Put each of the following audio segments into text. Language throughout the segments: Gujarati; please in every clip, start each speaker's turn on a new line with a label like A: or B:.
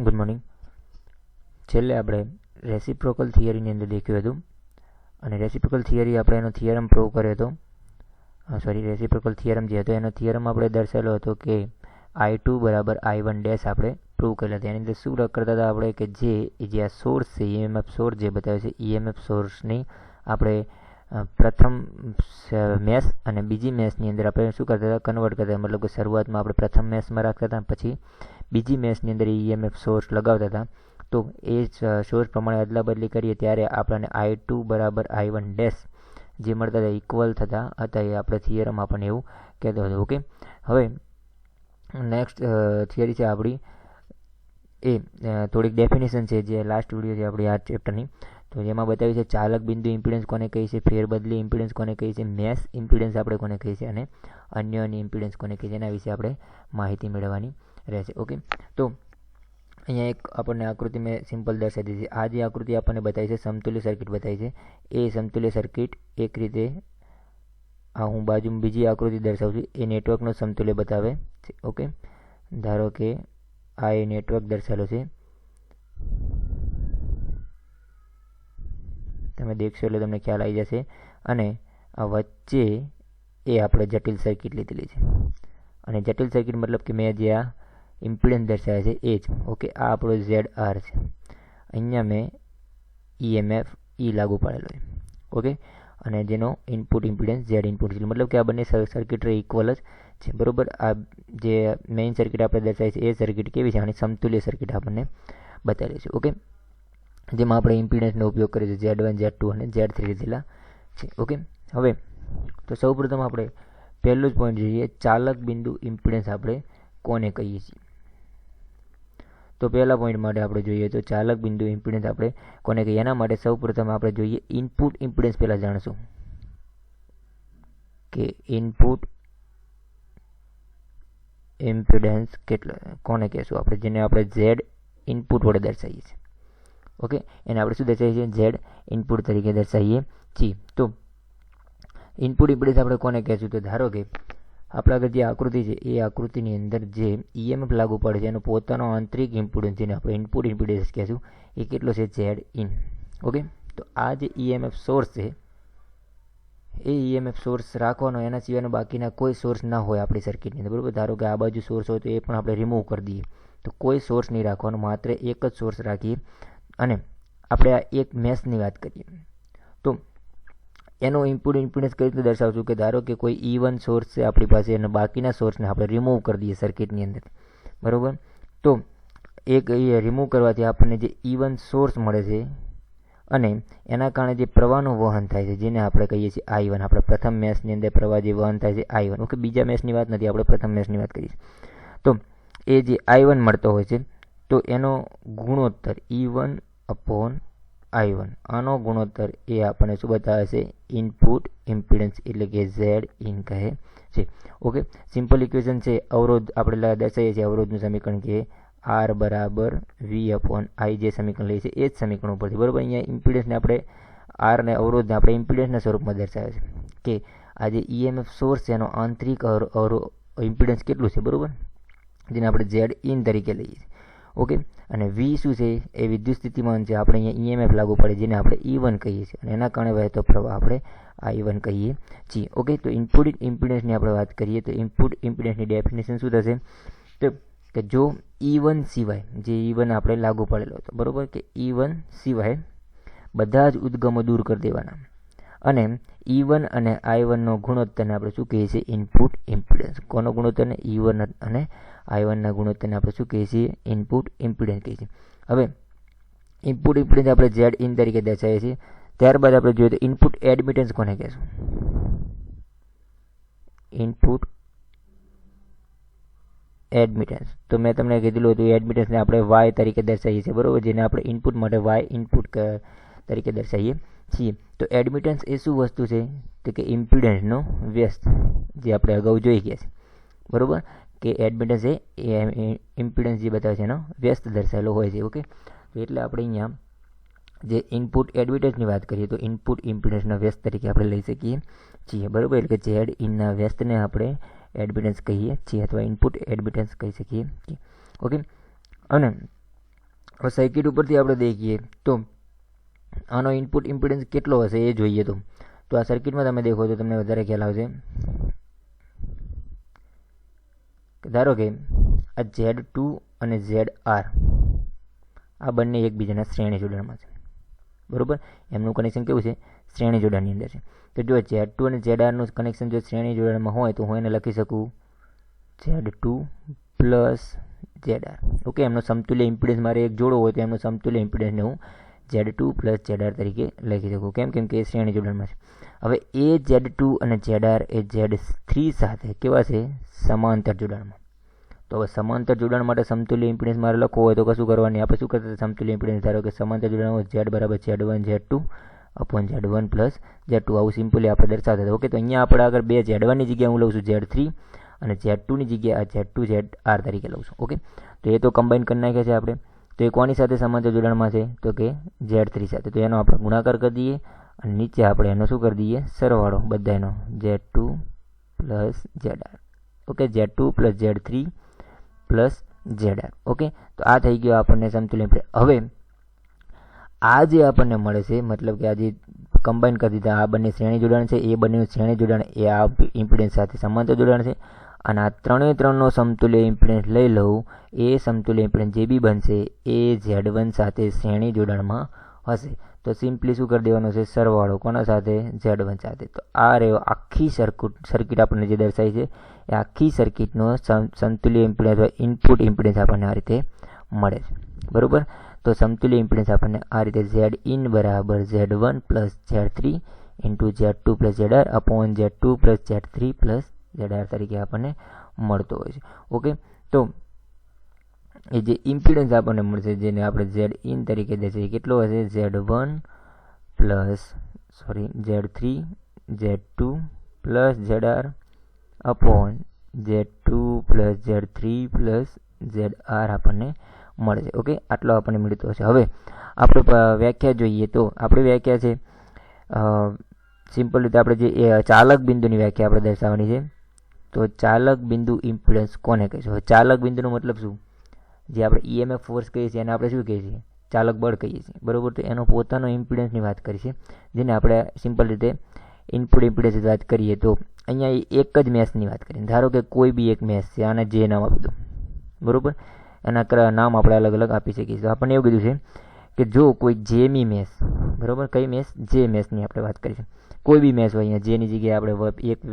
A: ગુડ મોર્નિંગ છેલ્લે આપણે રેસિપ્રોકલ થિયરીની અંદર દેખ્યું હતું. અને રેસિપ્રોકલ થિયરી આપણે એનો થિયરમ પ્રૂવ કર્યો હતો. સોરી રેસિપ્રોકલ થિયરમ જે હતો, એનો થિયરમ આપણે દર્શાવેલો હતો કે આઈ ટુ બરાબર આઈ વન ડેશ આપણે પ્રૂવ કરેલા હતા. એની અંદર શું કરતા હતા આપણે કે જે જે આ સોર્સ છે ઈએમએફ સોર્સ જે બતાવે છે ઈએમએફ સોર્સની આપણે પ્રથમ મેસ અને બીજી મેસની અંદર આપણે શું કરતા હતા? કન્વર્ટ કરતા મતલબ કે શરૂઆતમાં આપણે પ્રથમ મેસમાં રાખતા હતા, પછી બીજી મેસની અંદર ઈએમએફ સોર્સ લગાવતા હતા. તો એ સોર્સ પ્રમાણે અદલા બદલી કરીએ ત્યારે આપણને આઈ ટુ બરાબર આઈ વન ડેશ જે મળતા હતા ઇક્વલ થતા હતા એ આપણે થિયરમ આપણને એવું કહેતો હતો. ઓકે હવે નેક્સ્ટ થિયરી છે આપણી. એ થોડીક ડેફિનેશન છે જે લાસ્ટ વીડિયો છે આપણી આ ચેપ્ટરની તો જેમાં બતાવ્યું છે ચાલક બિંદુ ઇમ્પિડન્સ કોને કહી છે, ફેરબદલી ઇમ્પિડન્સ કોને કહી છે મેસ ઇમ્પિડન્સ આપણે કોને કહી છે અને અન્યની ઇમ્પિડન્સ કોને કહી છે, એના વિશે આપણે માહિતી મેળવવાની રહેશે. ઓકે? તો અહીંયા એક આપણને આકૃતિ મેં સિમ્પલ દર્શાવી દીધી છે. આ જે આકૃતિ આપણને બતાવી છે, સમતુલ્ય સર્કિટ બતાવી છે. એ સમતુલ્ય સર્કિટ એક રીતે આ હું બાજુ બીજી આકૃતિ દર્શાવું છું. એ નેટવર્કનો સમતુલ્ય બતાવે છે. ઓકે? ધારો કે આ એ નેટવર્ક દર્શાવેલો છે. તમે દેખશો એટલે તમને ખ્યાલ આવી જશે. અને આ વચ્ચે એ આપણે જટિલ સર્કિટ લીધેલી છે. અને જટિલ સર્કિટ મતલબ કે મેં જે આ ઇમ્પિડન્સ દર્શાવે છે એ જ. ઓકે, આ આપણો ઝેડ આર છે. અહીંયા મેં ઈએમએફ ઈ લાગુ પાડેલો છે. ઓકે? અને જેનો ઇનપુટ ઇમ્પિડન્સ ઝેડ ઇનપુટ છે. મતલબ કે આ બંને સર્કિટ ઇક્વલ જ છે. બરાબર? આ જે મેઇન સર્કિટ આપણે દર્શાવી છે, એ સર્કિટ કેવી છે? આની સમતુલ્ય સર્કિટ આપણને બતાવેલી છે. ઓકે જેમાં આપણે ઇમ્પિડન્સનો ઉપયોગ કરીએ છીએ. ઝેડ વન ઝેડ ટુ અને ઝેડ થ્રી લીધેલા છે. ઓકે હવે, તો સૌપ્રથમ આપણે પહેલું જ પોઈન્ટ જોઈએ. ચાલક બિંદુ ઇમ્પિડન્સ આપણે કોને કહીએ છીએ? તો પહેલા પોઈન્ટ માટે આપણે જોઈએ તો ચાલક બિંદુ ઇમ્પિડન્સ આપણે કોને કહીએ? એના માટે સૌપ્રથમ આપણે જોઈએ ઇનપુટ ઇમ્પિડન્સ પહેલાં જાણશું. કે ઇનપુટ ઇમ્પિડન્સ કેટલા, કોને કહેશું? આપણે જેને આપણે ઝેડ ઇનપુટ વડે દર્શાવીએ છીએ. ઓકે? એને આપણે શું દર્શાવીએ છીએ? ઝેડ ઇનપુટ તરીકે દર્શાવીએ છીએ. તો ઇનપુટ ઇમ્પિડન્સ આપણે કોને કહેશું? તો ધારો કે આપણા આગળ જે આકૃતિ છે, એ આકૃતિની અંદર જે ઈએમએફ લાગુ પડે છે, એનો પોતાનો આંતરિક ઇમ્પિડન્સ જેને આપણે ઇનપુટ ઇમ્પિડન્સ કહેશું, એ કેટલો છે? ઝેડ ઇન ઓકે તો આ જે ઈએમએફ સોર્સ છે, એ ઈએમએફ સોર્સ રાખવાનો, એના સિવાયનો બાકીના કોઈ સોર્સ ના હોય આપણી સર્કિટની અંદર, બરાબર? ધારો કે આ બાજુ સોર્સ હોય તો એ પણ આપણે રિમૂવ કરી દઈએ. તો કોઈ સોર્સ નહીં રાખવાનો, માત્ર એક જ સોર્સ રાખીએ. અને આપણે આ એક મેસની વાત કરીએ. તો એનો ઇનપુટ ઇમ્પિડન્સ કઈ રીતે દર્શાવશું? કે ધારો કે કોઈ ઈ વન સોર્સ છે આપણી પાસે, અને બાકીના સોર્સને આપણે રિમૂવ કરી દઈએ સર્કિટની અંદર. બરાબર? તો એક એ રિમૂવ કરવાથી આપણને જે ઈ વન સોર્સ મળે છે, અને એના કારણે જે પ્રવાહનું વહન થાય છે, જેને આપણે કહીએ છીએ આઈ વન આપણે પ્રથમ મેચની અંદર પ્રવાહ જે વહન થાય છે આઈ વન ઓકે, બીજા મેચની વાત નથી, આપણે પ્રથમ મેચની વાત કરીએ તો એ જે આઈ વન મળતો હોય છે, તો એનો ગુણોત્તર E one upon I one આનો ગુણોત્તર એ આપણને શું બતાવે છે? ઇનપુટ ઇમ્પિડન્સ એટલે કે ઝેડ ઇન કહે છે. ઓકે સિમ્પલ ઇક્વેશન છે. અવરોધ આપણે દર્શાવીએ છીએ. અવરોધનું સમીકરણ કે આર બરાબર વી અપોન આઈ જે સમીકરણ લઈએ છીએ, એ જ સમીકરણ ઉપરથી. બરાબર? અહીંયા ઇમ્પિડન્સને આપણે આરને અવરોધને આપણે ઇમ્પિડન્સના સ્વરૂપમાં દર્શાવે છે. કે આ જે ઈએમએફ સોર્સ છે, એનો આંતરિક ઇમ્પિડન્સ કેટલું છે? બરાબર? જેને આપણે ઝેડ ઇન તરીકે લઈએ છીએ. ઓકે? અને વી શું છે? એ વિદ્યુત સ્થિતિમાન છે આપણે અહીંયા ઈએમએફ લાગુ પડે, જેને આપણે ઈ વન કહીએ છીએ. અને એના કારણે વહેતો પ્રવાહ આપણે આઈ વન કહીએ છીએ. ઓકે? તો ઇનપુટ ઇમ્પિડન્સની આપણે વાત કરીએ, તો ઇનપુટ ઇમ્પિડન્સની ડેફિનેશન શું થશે? તો કે જો ઈ વન સિવાય, જે ઈ વન આપણે લાગુ પડેલો હતો, બરાબર? કે ઈ વન સિવાય બધા જ ઉદ્ગમો દૂર કરી દેવાના. અને ઈ વન અને આઈ વનનો ગુણોત્તરને આપણે શું કહીએ છીએ? ઇનપુટ ઇમ્પિડન્સ કોનો ગુણોત્તરને? ઈ વન અને આઈ વનના ગુણોત્તરને આપણે શું કહીએ છીએ? ઇનપુટ ઇમ્પિડન્સ કહીએ છીએ. હવે ઇનપુટ ઇમ્પિડન્સ આપણે ઝેડ ઇન તરીકે દર્શાવીએ છીએ. ત્યારબાદ આપણે જોઈએ તો ઇનપુટ એડમિટન્સ કોને કહેશું? ઇનપુટ એડમિટન્સ તો મેં તમને કીધેલું હતું એડમિટન્સને આપણે વાય તરીકે દર્શાવીએ છીએ, બરાબર? જેને આપણે ઇનપુટ માટે વાય ઇનપુટ તરીકે દર્શાવીએ છીએ. તો એડમિટન્સ એ શું વસ્તુ છે? તો કે ઇમ્પિડન્સનો વ્યસ્ત, જે આપણે અગાઉ જોઈ ગયા છે બરાબર? કે એડમિટન્સ એ ઇમ્પિડન્સ જે બતાવે છે એનો, વ્યસ્ત દર્શાવેલો હોય છે, ઓકે? તો એટલે આપણે અહીંયા જે ઇનપુટ એડમિટન્સની વાત કરીએ, તો ઇનપુટ ઇમ્પિડન્સના વ્યસ્ત તરીકે આપણે લઈ શકીએ છીએ, બરાબર? એટલે કે ઝેડ ઇનના વ્યસ્તને આપણે એડમિટન્સ કહીએ છીએ અથવા ઇનપુટ એડમિટન્સ કહી શકીએ ઓકે? અને સર્કિટ ઉપરથી આપણે દેખીએ, તો આનો ઇનપુટ ઇમ્પિડન્સ કેટલો હશે એ જોઈએ તો. તો આ સર્કિટમાં તમે દેખો તો તમને વધારે ખ્યાલ આવશે. ધારો કે આ ઝેડ ટુ અને ઝેડ આર આ બંને એકબીજાના શ્રેણી જોડાણમાં છે. બરાબર? એમનું કનેક્શન કેવું છે? શ્રેણી જોડાણની અંદર છે. તો જો ઝેડ ટુ અને ઝેડ આરનું કનેક્શન જો શ્રેણી જોડાણમાં હોય તો હું એને લખી શકું Z two plus Z R. Okay, એમનો સમતુલ્ય ઇમ્પિડન્સ મારે એક જોડો હોય તો એમનો સમતુલ્ય ઇમ્પિડન્સને હું Z two plus Z R તરીકે લખી શકું. કેમ? કેમ કે એ શ્રેણી જોડાણમાં છે. હવે એ ઝેડ ટુ અને ઝેડ આર એ ઝેડ થ્રી સાથે કેવા છે? સમાંતર જોડાણમાં. તો હવે સમાંતર જોડાણ માટે સમતુલ્ય ઇમ્પિડન્સ મારે લખવો હોય તો કશું કરવાની. આપણે શું કરતા સમતુલ્ય ઇમ્પિડન્સ ધારો કે સમાંતર જોડાણમાં ઝેડ બરાબર Z one Z two upon Z one plus Z two આવું સિમ્પલી આપણે દર્શાવતા હતા. ઓકે તો અહીંયા આપણે આગળ બે ઝેડ વનની જગ્યાએ હું લઉં છું ઝેડ થ્રી અને ઝેડ ટુની જગ્યાએ આ ઝેડ ટુ ઝેડ આર તરીકે લઉં છું. ઓકે તો એ તો કમ્બાઈન કરી નાખ્યા છે આપણે. તો એ કોની સાથે સમાંતર જોડાણમાં છે? તો કે ઝેડ થ્રી સાથે. તો એનો આપણે ગુણાકાર કરી દઈએ. અને નીચે આપણે એનો શું કરી દઈએ? સરવાળો બધા એનો Z two plus Z R okay Z two plus Z three plus Z R okay તો આ થઈ ગયો આપણને સમતુલ્ય હવે, આ જે આપણને મળે છે, મતલબ કે આ જે કમ્બાઈન કરી દીધા, આ બંને શ્રેણી જોડાણ છે, એ બંનેનું શ્રેણી જોડાણ, એ આ ઇમ્પિડન્સ સાથે સમાંતર જોડાણ છે. અને આ ત્રણે ત્રણનો સમતુલ્ય ઇમ્પિડન્સ લઈ લઉં, એ સમતુલ્ય ઇમ્પિડન્સ જે બી બનશે, એ ઝેડ વન સાથે શ્રેણી જોડાણમાં હશે. તો સિમ્પલી શું કરી દેવાનો છે? સરવાળો કોના સાથે? ઝેડ વન સાથે. તો આ રહ્યો આખી સર્કિટ સર્કિટ આપણને જે દર્શાવી છે, એ આખી સર્કિટનો સંતુલ્ય ઇમ્પિડન્સ અથવા ઇનપુટ ઇમ્પિડન્સ આપણને આ રીતે મળે છે. બરાબર? તો સમતુલ્ય ઇમ્પિડન્સ આપણને આ રીતે ઝેડ ઇન બરાબર Z one plus Z three into Z two plus Z R upon Z two plus Z three plus Z R તરીકે આપણને મળતો હોય છે. ઓકે તો એ જે ઇમ્પિડન્સ આપણને મળશે, જેને આપણે ઝેડ ઇન તરીકે દેશે કેટલો હશે? Z one plus sorry Z three Z two plus Z R upon Z two plus Z three plus Z R આપણને મળે છે ઓકે આટલો આપણને મળતો હશે. હવે, આપણે વ્યાખ્યા જોઈએ તો, આપણી વ્યાખ્યા છે સિમ્પલ રીતે આપણે જે ચાલક બિંદુની વ્યાખ્યા આપણે દર્શાવવાની છે. તો ચાલક બિંદુ ઇમ્પિડન્સ કોને કહીશું? ચાલક બિંદુનો મતલબ શું? જે આપણે ઈએમએફ ફોર્સ કહીએ છીએ, એને આપણે શું કહીએ છીએ? ચાલક બળ કહીએ છીએ. બરાબર? તો એનો પોતાનો ઇમ્પિડન્સની વાત કરીએ જેને આપણે સિમ્પલ રીતે ઇનપુટ ઇમ્પિડન્સ વાત કરીએ તો અહીંયા એક જ મેથ્સની વાત કરીએ. ધારો કે કોઈ બી એક મેથ્સ છે, આને જે નામ આપી દો. બરાબર? એના નામ આપણે અલગ અલગ આપી શકીએ તો આપણને એવું કીધું છે કે જો કોઈ જેમી મેસ બરાબર? કઈ મેસ જે મેસની આપણે વાત કરીશું કોઈ બી મેસ હોય અહીંયા જેની જગ્યાએ આપણે એક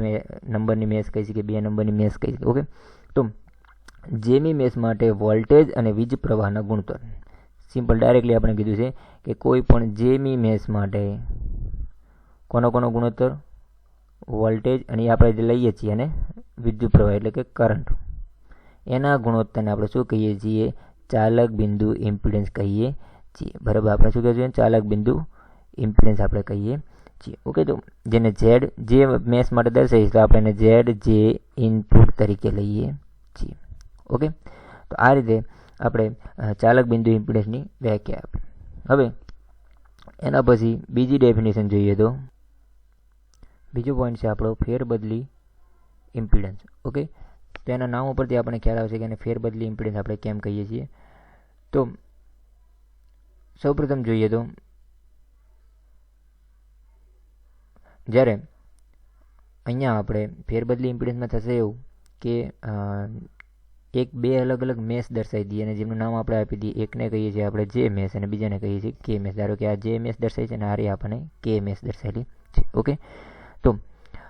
A: નંબરની મેસ કહી શકીએ, બે નંબરની મેસ કહી શકીએ. ઓકે? તો જેમી મેસ માટે વોલ્ટેજ અને વીજ પ્રવાહના ગુણોત્તર. સિમ્પલ ડાયરેક્ટલી આપણે કીધું છે કે કોઈ પણ જેમી મેસ માટે કોનો કોનો ગુણોત્તર? વોલ્ટેજ અને આપણે લઈએ છીએ અને વિદ્યુત પ્રવાહ એટલે કે કરંટ. એના ગુણોત્તરને આપણે શું કહીએ છીએ? ચાલક બિંદુ ઇમ્પિડન્સ કહીએ છીએ. બરાબર, આપણે શું કહીએ છીએ ચાલક બિંદુ ઇમ્પિડન્સ આપણે કહીએ છીએ. ઓકે તો જેને ઝેડ જે મેસ માટે દર્શાવીએ તો આપણે એને ઝેડ જે ઇનપુટ તરીકે લઈએ છીએ. ઓકે? તો આ રીતે આપણે ચાલક બિંદુ ઇમ્પિડન્સની વ્યાખ્યા આપી. હવે, એના પછી બીજી ડેફિનેશન જોઈએ તો. બીજો પોઈન્ટ છે આપણો ફેરબદલી ઇમ્પિડન્સ ઓકે? તો એના નામ ઉપરથી આપણને ખ્યાલ આવશે કે એને ફેરબદલી ઇમ્પિડન્સ આપણે કેમ કહીએ છીએ. તો, સૌપ્રથમ જોઈએ તો, જ્યારે અહીંયા આપણે ફેરબદલી ઇમ્પિડન્સમાં થશે એવું કે એક બે અલગ અલગ મેસ દર્શાવી દઈએ અને જેમનું નામ આપણે આપી દઈએ, એકને કહીએ છીએ આપણે જે મેસ અને બીજાને કહીએ છીએ કે મેસ ધારો કે આ જે મેસ દર્શાવી છે અને આ આપણને કે મેસ દર્શાવેલી છે, ઓકે? તો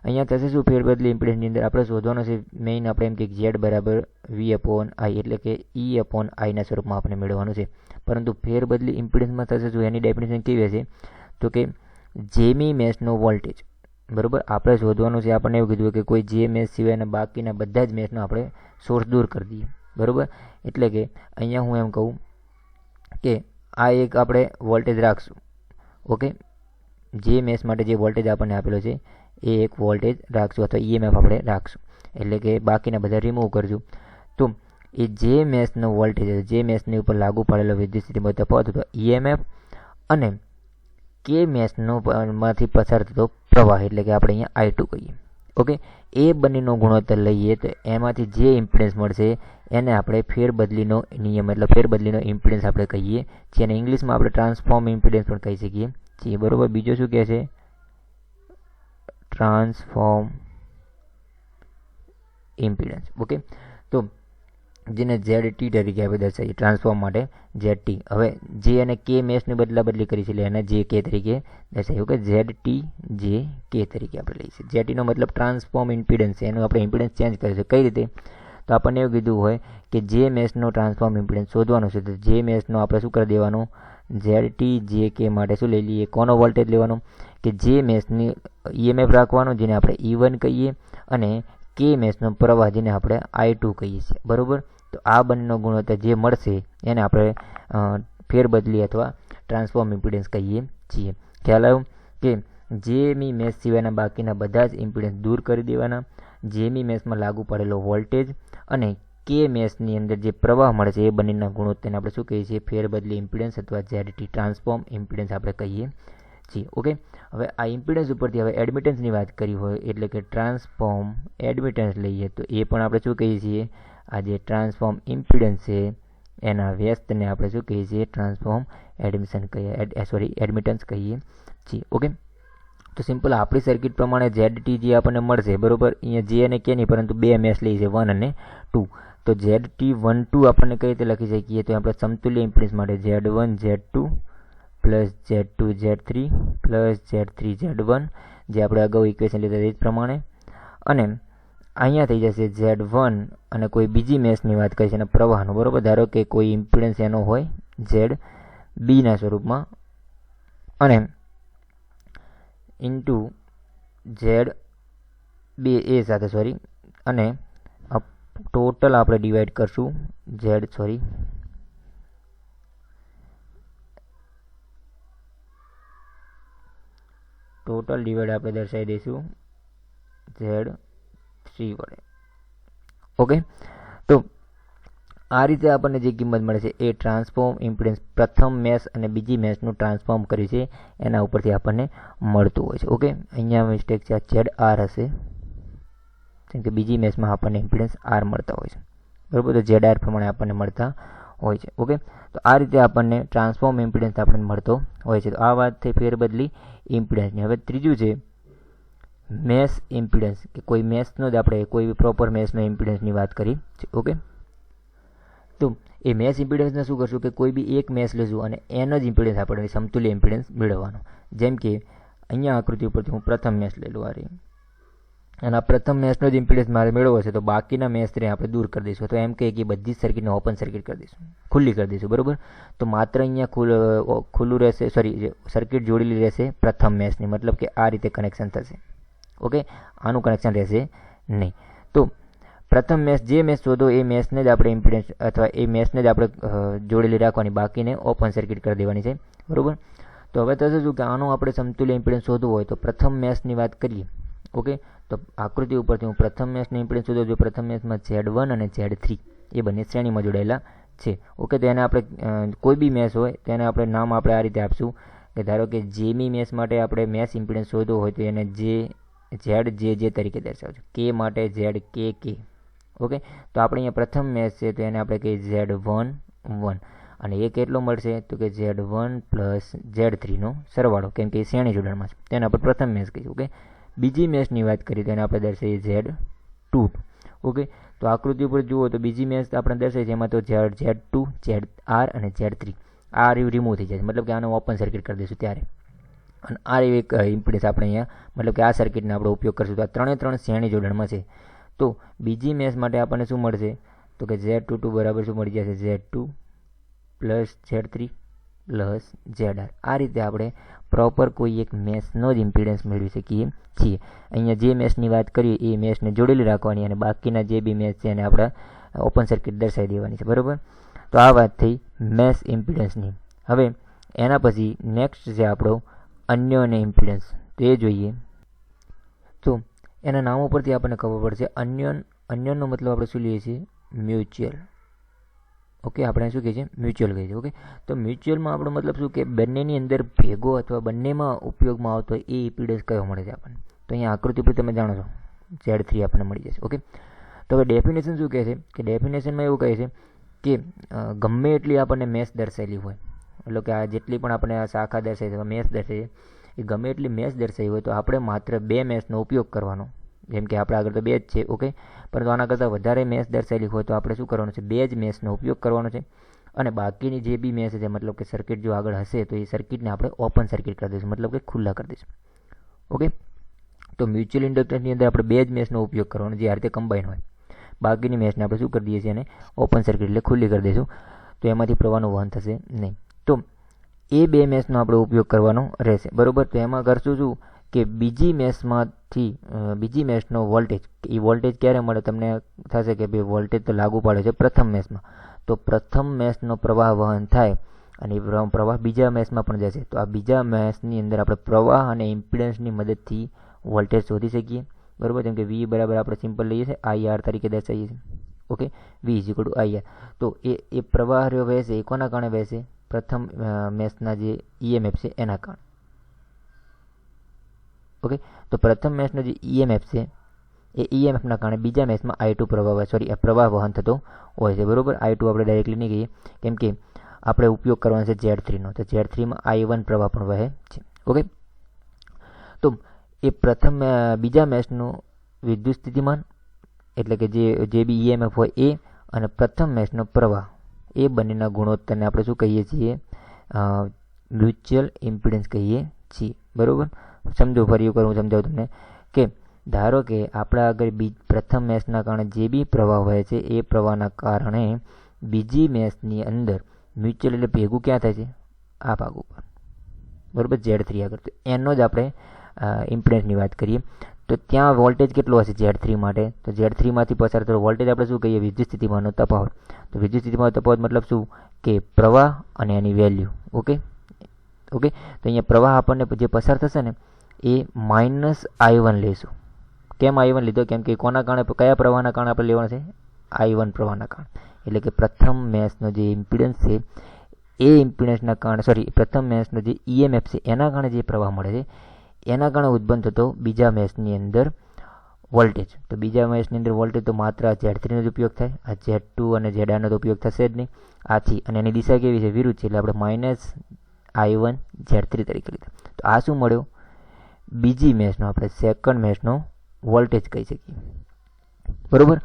A: અહીંયા થશે શું ફેરબદલી ઇમ્પિડન્સની અંદર? આપણે શોધવાનો છે મેઇન આપણે એમ કે ઝેડ બરાબર વી અપોન આઈ એટલે કે ઈ અપોન આઈના સ્વરૂપમાં આપણે મેળવવાનું છે. પરંતુ ફેરબદલી ઇમ્પિડન્સમાં થશે શું? એની ડેફિનેશન કેવી હશે? તો કે જેમી મેસનો વોલ્ટેજ બરાબર? આપણે શોધવાનું છે, આપણને એવું કીધું કે કોઈ જે મેચ સિવાયના બાકીના બધા જ મેચનો આપણે સોર્સ દૂર કરી દઈએ. બરાબર? એટલે કે અહીંયા હું એમ કહું કે આ એક આપણે વોલ્ટેજ રાખશું. ઓકે જે મેચ માટે જે વોલ્ટેજ આપણને આપેલો છે, એ એક વોલ્ટેજ રાખશું અથવા ઈએમએફ આપણે રાખશું. એટલે કે બાકીના બધા રિમૂવ કરશું. તો એ જે મેસનો વોલ્ટેજ હતો જે મેચની ઉપર લાગુ પડેલો વિદ્યુત સ્થિતિમાં તફાવત હતો ઈએમએફ અને કે મેચનો માંથી પસાર થતો પ્રવાહ એટલે કે આપણે અહીંયા આઈ ટુ કહીએ. ઓકે એ બંનેનો ગુણોત્તર લઈએ તો એમાંથી જે ઇમ્પિડન્સ મળશે એને આપણે ફેરબદલીનો નિયમ એટલે ફેરબદલીનો ઇમ્પિડન્સ આપણે કહીએ. અને ઇંગ્લિશમાં આપણે ટ્રાન્સફોર્મ ઇમ્પિડન્સ પણ કહી શકીએ. છીએ બરોબર બીજો શું કહે છે? ટ્રાન્સફોર્મ ઇમ્પિડન્સ ઓકે તો જેને ઝેડ ટી તરીકે આપણે દર્શાવીએ ટ્રાન્સફોર્મ માટે ઝેડ ટી હવે જે અને કે મેસની બદલા બદલી કરી છે, એટલે એને જે કે તરીકે દર્શાવ્યું કે ઝેડ ટી જે કે તરીકે આપણે લઈશું ઝેડ ટીનો મતલબ ટ્રાન્સફોર્મ ઇમ્પિડન્સ એનું આપણે ઇમ્પિડન્સ ચેન્જ કરીશું કઈ રીતે? તો આપણને એવું કીધું હોય કે જે મેસનો ટ્રાન્સફોર્મ ઇમ્પિડન્સ શોધવાનું છે. તો જે મેસનો આપણે શું કરી દેવાનું? ઝેડ ટી જે કે માટે શું લઈ લઈએ? કોનો વોલ્ટેજ લેવાનો? કે જે મેસની ઈએમએફ રાખવાનો, જેને આપણે ઈ વન કહીએ, અને કે મેસનો પ્રવાહ જેને આપણે આઈ ટુ કહીએ છીએ. બરાબર? તો આ બંનેનો ગુણોત્તર જે મળશે એને આપણે ફેરબદલી અથવા ટ્રાન્સફોર્મ ઇમ્પિડન્સ કહીએ છીએ. ખ્યાલ આવ્યો કે જેમી મેસ સિવાયના બાકીના બધા જ ઇમ્પિડન્સ દૂર કરી દેવાના જેમી મેસમાં લાગુ પડેલો વોલ્ટેજ અને કે મેસની અંદર જે પ્રવાહ મળે છે એ બંનેના ગુણોત્તરને આપણે શું કહીએ છીએ? ફેરબદલી ઇમ્પિડન્સ અથવા ઝેડટી ટ્રાન્સફોર્મ ઇમ્પિડન્સ આપણે કહીએ છીએ. ઓકે? હવે આ ઇમ્પિડન્સ ઉપરથી હવે એડમિટન્સની વાત કરી હોય એટલે કે ટ્રાન્સફોર્મ એડમિટન્સ લઈએ તો એ પણ આપણે શું કહીએ છીએ? આ જે ટ્રાન્સફોર્મ ઇમ્પિડન્સ છે. એના વ્યસ્તને આપણે શું કહીએ છીએ? ટ્રાન્સફોર્મ એડમિશન કહીએ. સોરી, એડમિટન્સ કહીએ છીએ. ઓકે? તો સિમ્પલ આપણી સર્કિટ પ્રમાણે ઝેડ જે આપણને મળશે. બરાબર? અહીંયા જે અને કે નહીં પરંતુ બે મેચ લઈ છે. વન અને ટુ તો ઝેડ ટી વન ટુ આપણને કઈ રીતે લખી શકીએ? તો આપણે સમતુલ્ય ઇમ્પિડન્સ માટે Z one Z two plus Z two Z three plus Z three Z one જે આપણે અગાઉ ઇક્વેશન લીધા એ જ પ્રમાણે. અને અહીંયા થઈ જશે ઝેડ વન અને કોઈ બીજી મેસની વાત કરી અને પ્રવાહનું, બરાબર? ધારો કે કોઈ ઇમ્પિડન્સ એનો હોય, ઝેડ બીના સ્વરૂપમાં, અને ઇન્ટુ ઝેડ બે એ સાથે સોરી અને ટોટલ આપણે ડિવાઈડ કરશું, ઝેડ સોરી ટોટલ ડિવાઈડ આપણે દર્શાવી દઈશું, ઝેડ થ્રી વડે ઓકે તો આ રીતે આપણને જે કિંમત મળે છે, એ ટ્રાન્સફોર્મ ઇમ્પિડન્સ પ્રથમ મેચ અને બીજી મેચનું ટ્રાન્સફોર્મ કરી છે, એના ઉપરથી આપણને મળતું હોય છે. ઓકે અહીંયા મિસ્ટેક છે, આ ઝેડ આર હશે. કેમ કે બીજી મેચમાં આપણને ઇમ્પિડન્સ આર મળતા હોય છે. બરાબર? તો ઝેડ આર પ્રમાણે આપણને મળતા હોય છે. ઓકે તો આ રીતે આપણને ટ્રાન્સફોર્મ ઇમ્પિડન્સ આપણને મળતો હોય છે. તો આ વાત થઈ ફેરબદલી ઇમ્પિડન્સની હવે ત્રીજું છે મેસ ઇમ્પિડન્સ કે કોઈ મેસનો જ આપણે, કોઈ પ્રોપર મેસનો ઇમ્પિડન્સની વાત કરી છે ઓકે? તો એ મેસ ઇમ્પિડન્સને શું કરશું કે કોઈ બી એક મેસ લઈશું અને એનો જ ઇમ્પિડન્સ આપણે સમતુલ્ય ઇમ્પિડન્સ મેળવવાનો. જેમ કે અહીંયા આકૃતિ ઉપરથી હું પ્રથમ મેસ લઈ લઉં આ રહી અને આ પ્રથમ મેસનો જ ઇમ્પિડન્સ મારે મેળવવો છે, તો બાકીના મેસને આપણે દૂર કરી દઈશું. તો એમ કહે કે બધી જ સર્કિટને ઓપન સર્કિટ કરી દઈશું. ખુલ્લી કરી દઈશું, બરાબર? તો માત્ર અહીંયા ખુલ્લું રહેશે સોરી સર્કિટ જોડેલી રહેશે પ્રથમ મેચની મતલબ કે આ રીતે કનેક્શન થશે. ઓકે? આનું કનેક્શન રહેશે નહીં. તો પ્રથમ મેચ જે મેચ શોધો, એ મેચને જ આપણે ઇમ્પિડન્સ અથવા એ મેચને જ આપણે જોડેલી રાખવાની. બાકીને ઓપન સર્કિટ કરી દેવાની છે. બરાબર? તો હવે થશે શું કે આનો આપણે સમતુલ્ય ઇમ્પિડન્સ શોધવું હોય તો પ્રથમ મેચની વાત કરીએ. ઓકે? તો આકૃતિ ઉપરથી હું પ્રથમ મેચની ઇમ્પિડન્સ શોધું જો પ્રથમ મેચમાં ઝેડ વન અને ઝેડ થ્રી એ બંને શ્રેણીમાં જોડાયેલા છે. ઓકે? તો એને આપણે કોઈ બી મેચ હોય તેને આપણે નામ આપણે આ રીતે આપશું કે ધારો કે જેમી મેચ માટે આપણે મેચ ઇમ્પિડન્સ શોધવો હોય તો એને જે ઝેડ જે જે તરીકે દર્શાવજો કે માટે ઝેડ કે કે. ઓકે? તો આપણે અહીંયા પ્રથમ મેચ છે, તો એને આપણે કહીએ ઝેડ વન વન. અને એ કેટલો મળશે? તો કે ઝેડ વન પ્લસ ઝેડ થ્રીનો સરવાળો, કેમ કે એ શ્રેણી જોડાણમાં છે. તેના આપણે પ્રથમ મેચ કહીશું, ઓકે? બીજી મેચની વાત કરીએ, તો એને આપણે દર્શાવીએ ઝેડ ટુ. ઓકે? તો આકૃતિ ઉપર જુઓ, તો બીજી મેચ આપણે દર્શાવીએ એમાં તો Z Z two, Z R અને ઝેડ થ્રી. આ રિમૂવ થઈ જાય મતલબ કે આનો ઓપન સર્કિટ કરી દઈશું ત્યારે. અને આ એક ઇમ્પિડન્સ આપણે અહીંયા, મતલબ કે આ સર્કિટનો આપણે ઉપયોગ કરીશું. તો આ ત્રણે ત્રણ શ્રેણી જોડાણમાં છે. તો બીજી મેચ માટે આપણને શું મળશે? તો કે ઝેડ ટુ ટુ બરાબર શું મળી જશે? Z two plus Z three plus Z R. આ રીતે આપણે પ્રોપર કોઈ એક મેચનો જ ઇમ્પિડન્સ મેળવી શકીએ છીએ. અહીંયા જે મેચની વાત કરીએ, એ મેચને જોડેલી રાખવાની અને બાકીના જે બી મેચ છે એને આપણે ઓપન સર્કિટ દર્શાવી દેવાની છે. બરાબર? તો આ વાત થઈ મેસ ઇમ્પિડન્સની હવે એના પછી નેક્સ્ટ છે આપણો અન્ય ઇન્ફ્લુઅન્સ તે જોઈએ. તો એના નામ ઉપરથી આપણને ખબર પડશે અન્યોન, અન્યોનનો મતલબ આપણે શું લઈએ છીએ? મ્યુચ્યુઅલ ઓકે આપણે શું કહીએ છીએ? મ્યુચ્યુઅલ કહીએ છીએ. ઓકે તો મ્યુચ્યુઅલમાં આપણો મતલબ શું કે બંનેની અંદર ભેગો અથવા બંનેમાં ઉપયોગમાં આવતો એ ઇમ્પિડન્સ કયો મળે છે આપણને? તો અહીંયા આકૃતિ પર તમે જાણો છો. ઝેડ થ્રી આપણને મળી જશે. ઓકે તો હવે ડેફિનેશન શું કહે છે? કે ડેફિનેશનમાં એવું કહે છે કે ગમે એટલી આપણને મેસ દર્શાવેલી હોય એટલે કે આ જેટલી પણ આપણે શાખા દર્શાવી છે મેચ દર્શાવી એ ગમે એટલી મેચ દર્શાવી હોય તો આપણે માત્ર બે મેચનો ઉપયોગ કરવાનો. જેમ કે આપણે આગળ તો બે જ છે, ઓકે? પરંતુ આના કરતાં વધારે મેચ દર્શાવેલી હોય તો આપણે શું કરવાનું છે? બે જ મેચનો ઉપયોગ કરવાનો છે. અને બાકીની જે બી મેચ છે, મતલબ કે સર્કિટ જો આગળ હશે તો એ સર્કિટને આપણે ઓપન સર્કિટ કરી દઈશું, મતલબ કે ખુલ્લા કરી દઈશું. ઓકે? તો મ્યુચ્યુઅલ ઇન્ડક્ટન્સની અંદર આપણે બે જ મેચનો ઉપયોગ કરવાનો, જે આ રીતે કમ્બાઈન હોય. બાકીની મેચને આપણે શું કરી દઈએ છીએ અને ઓપન સર્કિટ એટલે ખુલ્લી કરી દઈશું. તો એમાંથી પ્રવાહનું વહન થશે નહીં. તો એ બે મેસનો આપણે ઉપયોગ કરવાનો રહેશે. બરાબર? તો એમાં કરશું શું? કે બીજી મેસમાંથી બીજી મેસનો વોલ્ટેજ. એ વોલ્ટેજ ક્યારે મળે? તમને થશે કે ભાઈ વોલ્ટેજ તો લાગુ પડે છે પ્રથમ મેસમાં. તો પ્રથમ મેસનો પ્રવાહ વહન થાય અને એ પ્રવાહ બીજા મેસમાં પણ જશે. તો આ બીજા મેસની અંદર આપણે પ્રવાહ અને ઇમ્પિડન્સની મદદથી વોલ્ટેજ શોધી શકીએ. બરાબર? જેમ કે વી બરાબર આપણે સિમ્પલ લઈએ છીએ. આઈ આર તરીકે દર્શાવીએ છીએ. Okay V is equal to I તો એ એ પ્રવાહ રહ્યો વહેશે. એ કોના કારણે વહેશે? પ્રથમ મેચના જે ઈએમએફ છે એના કારણે. ઓકે તો પ્રથમ મેચનો જે ઈએમએફ છે, એ ઈએમએફના કારણે બીજા મેચમાં આઈ ટુ પ્રવાહ સોરી પ્રવાહ વહન થતો હોય છે. બરાબર? આઈ ટુ આપણે ડાયરેક્ટલી નહીં કહીએ. કેમ કે આપણે ઉપયોગ કરવાનો છે ઝેડ થ્રીનો તો ઝેડ થ્રીમાં આઈ વન પ્રવાહ પણ વહે છે. ઓકે તો એ પ્રથમ બીજા મેચનું વિદ્યુત સ્થિતિમાન, એટલે કે જે જે બી ઈએમએફ હોય એ, અને પ્રથમ મેચનો પ્રવાહ. એ બંનેના ગુણોત્તરને આપણે શું કહીએ છીએ? મ્યુચ્યુઅલ ઇમ્પિડન્સ કહીએ છીએ. બરાબર? સમજો, ફરી એકવાર હું સમજાવું તમને કે ધારો કે આપણા આગળ બી, પ્રથમ મેચના કારણે જે બી પ્રવાહ હોય છે, એ પ્રવાહના કારણે બીજી મેચની અંદર મ્યુચ્યુઅલ એટલે ભેગું ક્યાં થાય છે? આ ભાગ ઉપર. બરાબર? ઝેડ થ્રી આગળ. તો એનો જ આપણે ઇમ્પિડન્સની વાત કરીએ. તો ત્યાં વોલ્ટેજ કેટલો હશે ઝેડ થ્રી માટે? તો ઝેડ થ્રીમાંથી પસાર થતો વોલ્ટેજ આપણે શું કહીએ? વિદ્યુત સ્થિતિમાંનો તફાવત. તો વિદ્યુત સ્થિતિમાં તફાવત મતલબ શું? કે પ્રવાહ અને એની વેલ્યુ ઓકે ઓકે તો અહીંયા પ્રવાહ આપણને જે પસાર થશે ને, એ માઇનસ આઈ વન લેશું. કેમ આઈ વન લીધો? કેમ કે કોના કારણે? કયા પ્રવાહના કારણે આપણે લેવાનું છે? આઈ વન પ્રવાહના કારણે. એટલે કે પ્રથમ મેચનો જે ઇમ્પિડન્સ છે, એ ઇમ્પિડન્સના કારણે સોરી પ્રથમ મેચનો જે ઈએમએફ છે, એના કારણે જે પ્રવાહ મળે છે એના કારણે ઉત્પન્ન થતો બીજા મેચની અંદર વોલ્ટેજ. તો બીજા મેચની અંદર વોલ્ટેજ તો માત્ર આ ઝેડ થ્રીનો જ ઉપયોગ થાય, આ ઝેડ ટુ અને ઝેડ આરનો તો ઉપયોગ થશે જ નહીં. આથી અને એની દિશા કેવી છે? વિરુદ્ધ છે, એટલે આપણે minus I one Z three તરીકે લીધા. તો આ શું મળ્યો? બીજી મેચનો આપણે સેકન્ડ મેચનો વોલ્ટેજ કહી શકીએ. બરાબર?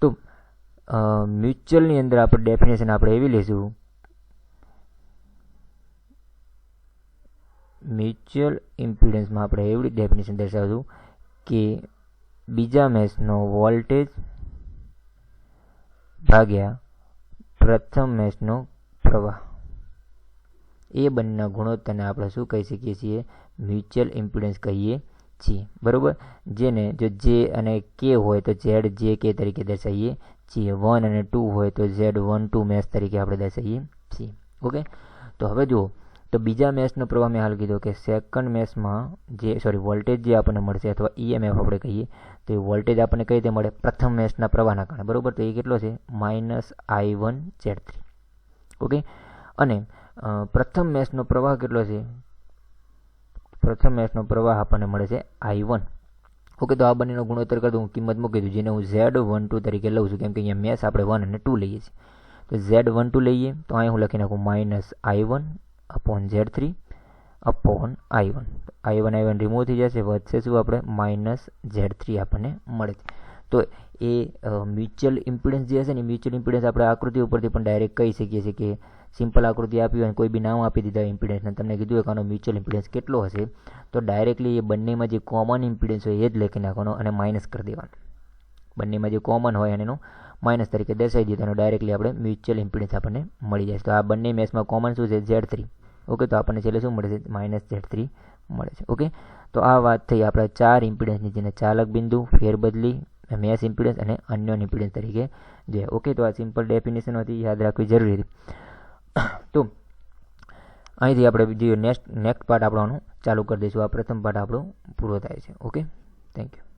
A: તો મ્યુચ્યુઅલની અંદર આપણે ડેફિનેશન આપણે એવી લઈશું મ્યુચ્યુઅલ ઇમ્પિડન્સમાં આપણે એવડી ડેફિનેશન દર્શાવશું કે બીજા મેચનો વોલ્ટેજ ભાગ્યા પ્રથમ મેચનો પ્રવાહ. એ બંનેના ગુણોત્તરને આપણે શું કહી શકીએ છીએ? મ્યુચ્યુઅલ ઇમ્પિડન્સ કહીએ છીએ. બરાબર? જેને જો જે અને કે હોય તો ઝેડ જે કે તરીકે દર્શાવીએ છીએ. વન અને ટુ હોય તો ઝેડ વન ટુ મેચ તરીકે આપણે દર્શાવીએ છીએ. ઓકે તો હવે જુઓ. તો બીજા મેચનો પ્રવાહ મેં હાલ કીધો કે સેકન્ડ મેચમાં જે સોરી વોલ્ટેજ જે આપણને મળશે અથવા ઈએમએફ આપણે કહીએ, તો એ વોલ્ટેજ આપણને કઈ રીતે મળે? પ્રથમ મેચના પ્રવાહના કારણે. બરાબર? તો એ કેટલો છે? Minus I one Z three okay અને પ્રથમ મેચનો પ્રવાહ કેટલો છે? પ્રથમ મેચનો પ્રવાહ આપણને મળે છે આઈ વન ઓકે તો આ બંનેનો ગુણોત્તર કરતો હું કિંમત મૂકી દઉં, જેને હું ઝેડ વન ટુ તરીકે લઉં છું. કેમ કે અહીંયા મેચ આપણે વન અને ટુ લઈએ છીએ. તો ઝેડ વન ટુ લઈએ, તો અહીં હું લખી નાખું minus I one upon Z three I one. I one I one remove થઈ જશે. વધશે શું આપણે માઇનસ ઝેડ થ્રી આપણને મળે છે. તો એ મ્યુચ્યુઅલ ઇમ્પિડન્સ જે હશે ને મ્યુચ્યુઅલ ઇમ્પિડન્સ આપણે આકૃતિ ઉપરથી પણ ડાયરેક્ટ કહી શકીએ છીએ કે સિમ્પલ આકૃતિ આપી હોય કોઈ બી નામ આપી દીધા ઇમ્પિડન્સને તમને કીધું કે આનો મ્યુચ્યુઅલ ઇમ્પિડન્સ કેટલો હશે? તો ડાયરેક્ટલી એ બંનેમાં જે કોમન ઇમ્પિડન્સ હોય એ જ લખી નાખવાનો અને માઇનસ કરી દેવાનો. બંનેમાં જે કોમન હોય એનું માઇનસ તરીકે દર્શાવી દઈએ એનો ડાયરેક્ટલી આપણે મ્યુચ્યુઅલ ઇમ્પિડન્સ આપણને મળી જાય તો આ બંને મેચમાં કોમન શું છે? Z three. ઓકે તો આપણને છેલ્લે શું મળે છે? માઇનસ ઝેડ થ્રી મળે છે. ઓકે તો આ વાત થઈ આપણા ચાર ઇમ્પિડન્સની જેને ચાલક બિંદુ, ફેરબદલી મેસ ઇમ્પિડન્સ અને અન્ય ઇમ્પિડન્સ તરીકે જોઈએ. ઓકે તો આ સિમ્પલ ડેફિનેશન હતી યાદ રાખવી જરૂરી હતી. તો અહીંથી આપણે જે નેક્સ્ટ નેક્સ્ટ પાર્ટ આપણાનું ચાલુ કરી દઈશું. આ પ્રથમ પાર્ટ આપણો પૂરો થાય છે. Okay thank you